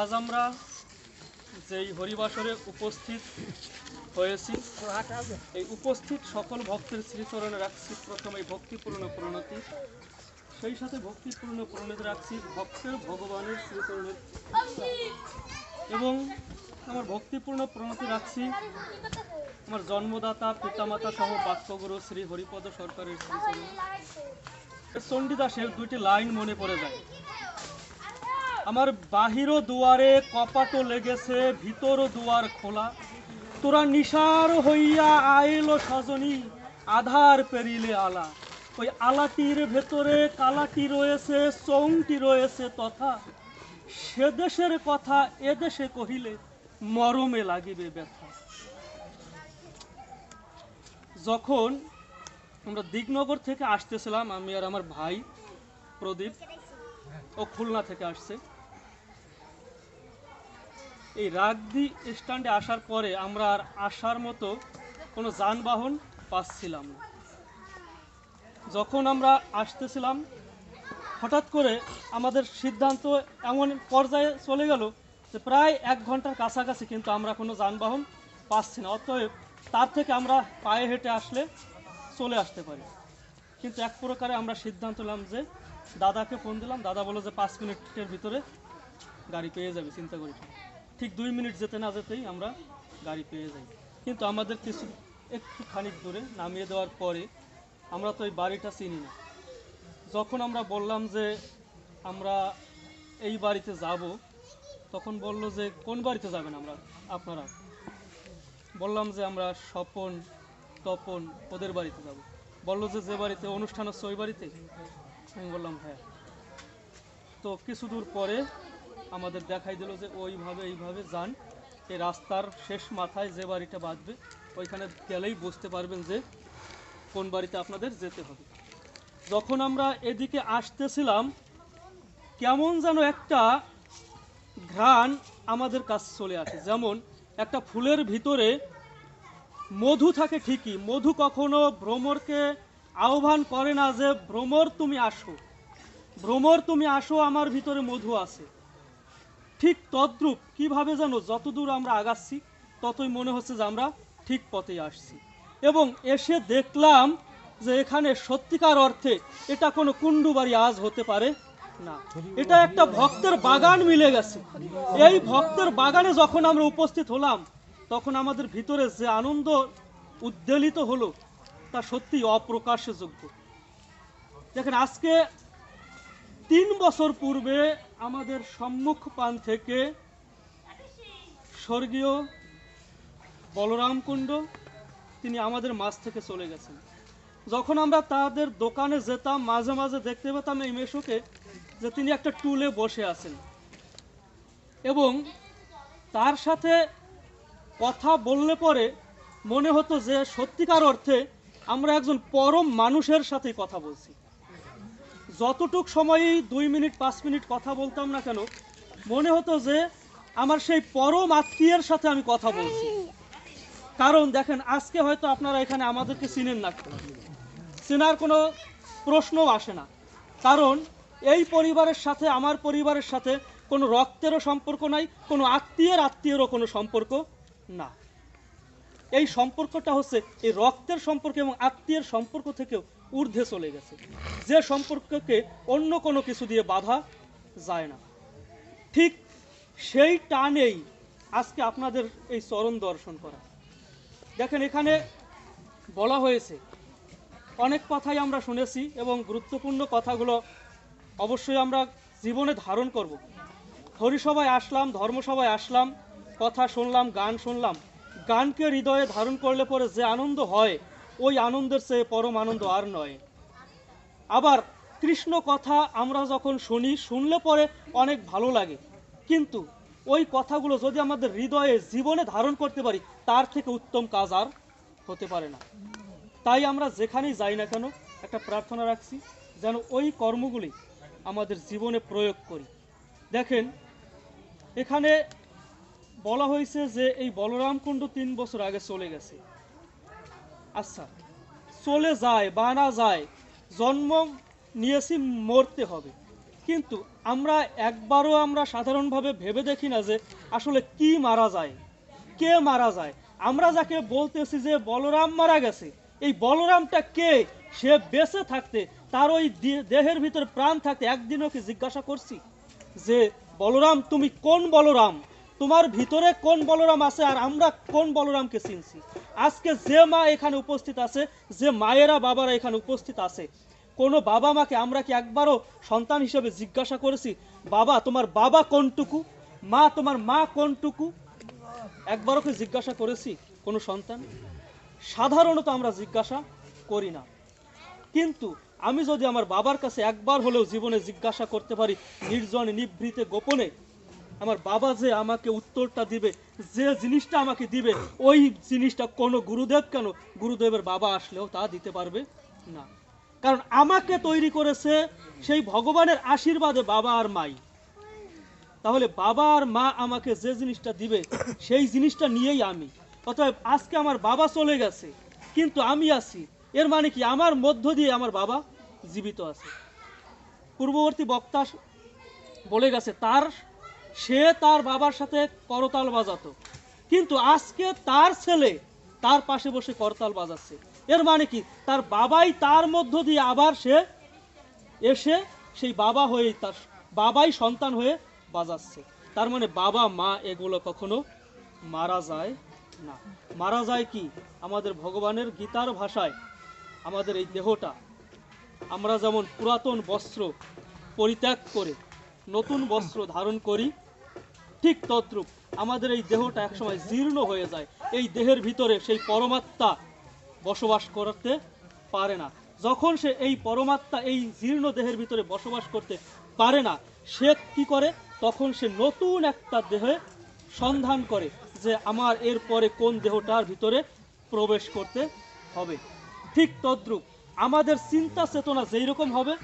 আজ আমরা যেই হরিবাসরে উপস্থিত হয়েছি, এই উপস্থিত সকল ভক্তের শ্রীচরণে রাখছি প্রথম ভক্তিপূর্ণ প্রণতি। সেই সাথে ভক্তিপূর্ণ প্রণতি রাখছি ভক্তের ভগবানের শ্রীচরণের এবং আমার ভক্তিপূর্ণ প্রণতি রাখছি আমার জন্মদাতা, পিতামাতা সহ বাক্যগুরু শ্রী হরিপদ সরকারের শ্রীচরণে। চণ্ডীদাসের দুইটি লাইন মনে পড়ে যায়। আমার বাহিরও দুয়ারে কপাটও লেগেছে ভিতরও দুয়ার খোলা। তোরা নিশার হইয়া আইল সজনী, আধার পেরিলে আলা। ওই আলাটির ভেতরে কালাটি রয়েছে চৌংটি রয়েছে তথা। সে দেশের কথা এ দেশে কহিলে, মরমে লাগিবে ব্যথা। যখন আমরা দিগনগর থেকে আসতেছিলাম, আমি আর আমার ভাই প্রদীপ, ও খুলনা থেকে আসছে। এই রাগদি স্ট্যান্ডে আসার পরে আমরা আর আসার মতো কোনো যানবাহন পাচ্ছিলাম না। যখন আমরা আসতেছিলাম, হঠাৎ করে আমাদের সিদ্ধান্ত এমন পর্যায়ে চলে গেল যে প্রায় এক ঘণ্টার কাছাকাছি কিন্তু আমরা কোনো যানবাহন পাচ্ছি না। অতএব তার থেকে আমরা পায়ে হেঁটে আসলে চলে আসতে পারি। কিন্তু এক প্রকারে আমরা সিদ্ধান্ত নিলাম যে দাদাকে ফোন দিলাম। দাদা বলল যে পাঁচ মিনিটের ভিতরে গাড়ি পেয়ে যাবে, চিন্তা করিস না। ঠিক দুই মিনিট যেতে না যেতেই আমরা গাড়ি পেয়ে যাই। কিন্তু আমাদের কিছু একটু খানিক দূরে নামিয়ে দেওয়ার পরে আমরা তো এই বাড়িটা চিনি না। যখন আমরা বললাম যে আমরা এই বাড়িতে যাব, তখন বলল যে, কোন বাড়িতে যাবেন আমরা? আপনারা। বললাম যে, আমরা স্বপন, তপন, ওদের বাড়িতে যাব। বলল যে যে বাড়িতে অনুষ্ঠান হচ্ছে, ওই বাড়িতে আমি বললাম হ্যাঁ। তো কিছু দূর পরে আমাদের দেখাই দিল যে ওইভাবে, এইভাবে যান। এই রাস্তার শেষ মাথায় যে বাড়িটা বাঁধবে, ওইখানে গেলেই বুঝতে পারবেন যে কোন বাড়িতে আপনাদের যেতে হবে। যখন আমরা এদিকে আসতেছিলাম, কেমন যেন একটা ঘ্রাণ আমাদের কাছে চলে আসে। যেমন একটা ফুলের ভিতরে মধু থাকে ঠিকই, মধু কখনো ভ্রমরকে আহ্বান করে না যে, ভ্রমর, তুমি আসো। ভ্রমর, তুমি আসো, আমার ভিতরে মধু আছে। ঠিক তদ্রূপ কীভাবে জানো যতদূর আমরা আগাচ্ছি, ততই মনে হচ্ছে যে আমরা ঠিক পথেই আসছি। এবং এসে দেখলাম যে এখানে সত্যিকার অর্থে এটা কোনো কুণ্ডু বাড়ি আজ হতে পারে না। এটা একটা ভক্তের বাগান মিলে গেছে। এই ভক্তের বাগানে যখন আমরা উপস্থিত হলাম, তখন আমাদের ভিতরে যে আনন্দ উদ্বেলিত হলো, তা সত্যি অপ্রকাশযোগ্য। দেখেন, আজকে তিন বছর পূর্বে আমাদের সম্মুখ পান থেকে স্বর্গীয় বলরাম কুণ্ড, তিনি আমাদের মাছ থেকে চলে গেছেন। যখন আমরা তাদের দোকানে যেতাম, মাঝে মাঝে দেখতে পেতাম এই মেশোকে যে তিনি একটা টুলে বসে আছেন। এবং তার সাথে কথা বললে পরে মনে হতো যে সত্যিকার অর্থে আমরা একজন পরম মানুষের সাথে কথা বলছি। যতটুক সময়ই দুই মিনিট, পাঁচ মিনিট কথা বলতাম না কেন, মনে হতো যে আমার সেই পরম আত্মীয়ের সাথে আমি কথা বলছি। কারণ দেখেন, আজকে হয়তো আপনারা এখানে আমাদেরকে চিনেন না। চেনার কোনো প্রশ্নও আসে না। কারণ এই পরিবারের সাথে, আমার পরিবারের সাথে কোনো রক্তেরও সম্পর্ক নাই, কোনো আত্মীয়ের আত্মীয়েরও কোনো সম্পর্ক না। এই সম্পর্কটা হচ্ছে এই রক্তের সম্পর্ক এবং আত্মীয়ের সম্পর্ক থেকেও ঊর্ধ্বে চলে গেছে। যে সম্পর্ককে অন্য কোনো কিছু দিয়ে বাধা যায় না। ঠিক সেই টানেই আজকে আপনাদের এই চরণ দর্শন করা। দেখেন, এখানে বলা হয়েছে, অনেক কথাই আমরা শুনেছি এবং গুরুত্বপূর্ণ কথাগুলো অবশ্যই আমরা জীবনে ধারণ করব। হরিসভায় আসলাম, ধর্মসভায় আসলাম, কথা শুনলাম, গান শুনলাম গানকে হৃদয়ে ধারণ করলে পরে যে আনন্দ হয়, ওই আনন্দের চেয়ে পরম আনন্দ আর নয়। আবার কৃষ্ণ কথা আমরা যখন শুনি, শুনলে পরে অনেক ভালো লাগে। কিন্তু ওই কথাগুলো যদি আমাদের হৃদয়ে জীবনে ধারণ করতে পারি, তার থেকে উত্তম কাজ আর হতে পারে না। তাই আমরা যেখানেই যাই না কেন, একটা প্রার্থনা রাখছি, যেন ওই কর্মগুলি আমাদের জীবনে প্রয়োগ করি। দেখেন, এখানে বলা হয়েছে যে এই বলরাম কুণ্ড তিন বছর আগে চলে গেছে। আচ্ছা চলে যায় বা না যায়, জন্ম নিয়েছি, মরতে হবে। কিন্তু আমরা একবারও আমরা সাধারণভাবে ভেবে দেখি না যে আসলে কি মারা যায়, কে মারা যায়। আমরা যাকে বলতেছি যে বলরাম মারা গেছে, এই বলরামটা কে? সে বেঁচে থাকতে, তার ওই দেহের ভিতর প্রাণ থাকতে একদিনও কি জিজ্ঞাসা করছি? যে বলরাম, তুমি কোন বলরাম? তোমার ভিতরে কোন বলরাম আছে আর আমরা কোন বলরামকে চিনছি? আজকে যে মা এখানে উপস্থিত আছে, যে মায়েরা বাবারা এখানে উপস্থিত আছে, কোনো বাবা মাকে আমরা কি একবারও সন্তান হিসেবে জিজ্ঞাসা করেছি, বাবা, তোমার বাবা কোনটুকু? মা, তোমার মা কোনটুকু? একবারও কি জিজ্ঞাসা করেছি কোনো সন্তান? সাধারণত আমরা জিজ্ঞাসা করি না। কিন্তু আমি যদি আমার বাবার কাছে একবার হলেও জীবনে জিজ্ঞাসা করতে পারি, নির্জন নিভৃতে গোপনে আমার বাবা যে আমাকে উত্তরটা দিবে, যে জিনিসটা আমাকে দিবে, ওই জিনিসটা কোনো গুরুদেব কেন? গুরুদেবের বাবা আসলেও তা দিতে পারবে না। কারণ আমাকে তৈরি করেছে সেই ভগবানের আশীর্বাদে বাবা আর মাই। তাহলে বাবা আর মা আমাকে যে জিনিসটা দিবে, সেই জিনিসটা নিয়েই আমি। অতএব আজকে আমার বাবা চলে গেছে, কিন্তু আমি আছি। এর মানে কি? আমার মধ্য দিয়ে আমার বাবা জীবিত আছে। পূর্ববর্তী বক্তা বলে গেছে, তার সে তার বাবার সাথে করতাল বাজাতো। কিন্তু আজকে তার ছেলে তার পাশে বসে করতাল বাজাচ্ছে। এর মানে কি? তার বাবাই তার মধ্য দিয়ে আবার সে এসে সেই বাবা হয়ে তার বাবাই সন্তান হয়ে বাজাচ্ছে। তার মানে বাবা, মা এগুলো কখনো মারা যায় না। মারা যায় কি? আমাদের ভগবানের গীতার ভাষায় আমাদের এই দেহটা। আমরা যেমন পুরাতন বস্ত্র পরিত্যাগ করে নতুন বস্ত্র ধারণ করি ঠিক তদ্রূপ আমাদের এই দেহটা একসময় জীর্ণ হয়ে যায়। এই দেহের ভিতরে সেই পরমাত্মা বসবাস করতে পারে না। যখন সে এই পরমাত্মা এই জীর্ণ দেহের ভিতরে বসবাস করতে পারে না, সে কি করে? তখন সে নতুন একটা দেহে সন্ধান করে যে আমার এর পরে কোন দেহটার ভিতরে প্রবেশ করতে হবে। ঠিক তদ্রূপ আমাদের চিন্তা চেতনা যেই রকম হবে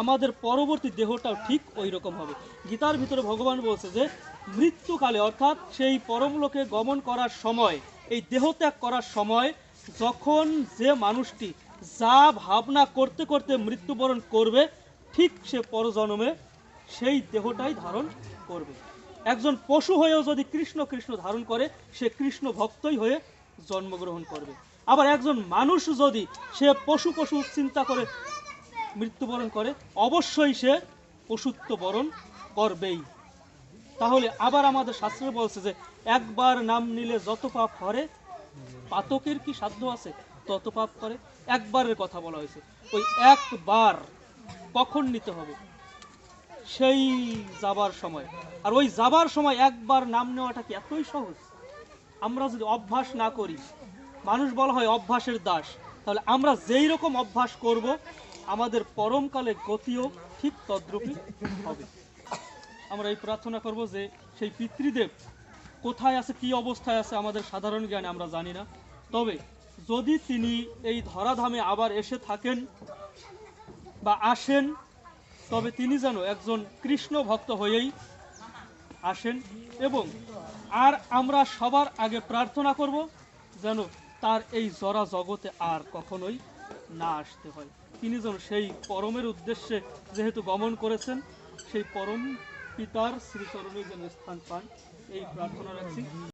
আমাদের পরবর্তী দেহটাও ঠিক ওই রকম হবে। গীতার ভিতরে ভগবান বলছে যে, মৃত্যুকালে অর্থাৎ সেই পরমলোকে গমন করার সময়, এই দেহত্যাগ করার সময় যখন যে মানুষটি যা ভাবনা করতে করতে মৃত্যুবরণ করবে, ঠিক সে পরজন্মে সেই দেহটাই ধারণ করবে। একজন পশু হয়েও যদি কৃষ্ণ কৃষ্ণ ধারণ করে, সে কৃষ্ণ ভক্তই হয়ে জন্মগ্রহণ করবে। আবার একজন মানুষ যদি সে পশু পশু চিন্তা করে মৃত্যুবরণ করে, অবশ্যই সে পশুত্ব বরণ করবেই। তাহলে আবার আমাদের শাস্ত্রে বলছে যে, একবার নাম নিলে যত পাপ হরে পাতকের কি সাধ্য আছে? তত পাপ করে। একবারের কথা বলা হয়েছে। ওই একবার কখন নিতে হবে? সেই যাবার সময়। আর ওই যাবার সময় একবার নাম নেওয়াটা কি এতই সহজ? আমরা যদি অভ্যাস না করি, মানুষ বলা হয় অভ্যাসের দাস, তাহলে আমরা যেই রকম অভ্যাস করব আমাদের পরমকালে গতিও ঠিক তদ্রূপই হবে। আমরা এই প্রার্থনা করব যে সেই পিতৃদেব কোথায় আছে, কি অবস্থায় আছে আমাদের সাধারণ জ্ঞানে আমরা জানি না। তবে যদি তিনি এই ধরাধামে আবার এসে থাকেন বা আসেন, তবে তিনি যেন একজন কৃষ্ণ ভক্ত হয়েই আসেন এবং আর আমরা সবার আগে প্রার্থনা করব যেন তার এই জরা জগতে আর কখনোই না আসতে হয়। তিনি যেন সেই পরমের উদ্দেশ্যে যেহেতু গমন করেছেন, সেই পরম পিতার শ্রীচরণে যেন স্থান পান, এই প্রার্থনা রাখছি।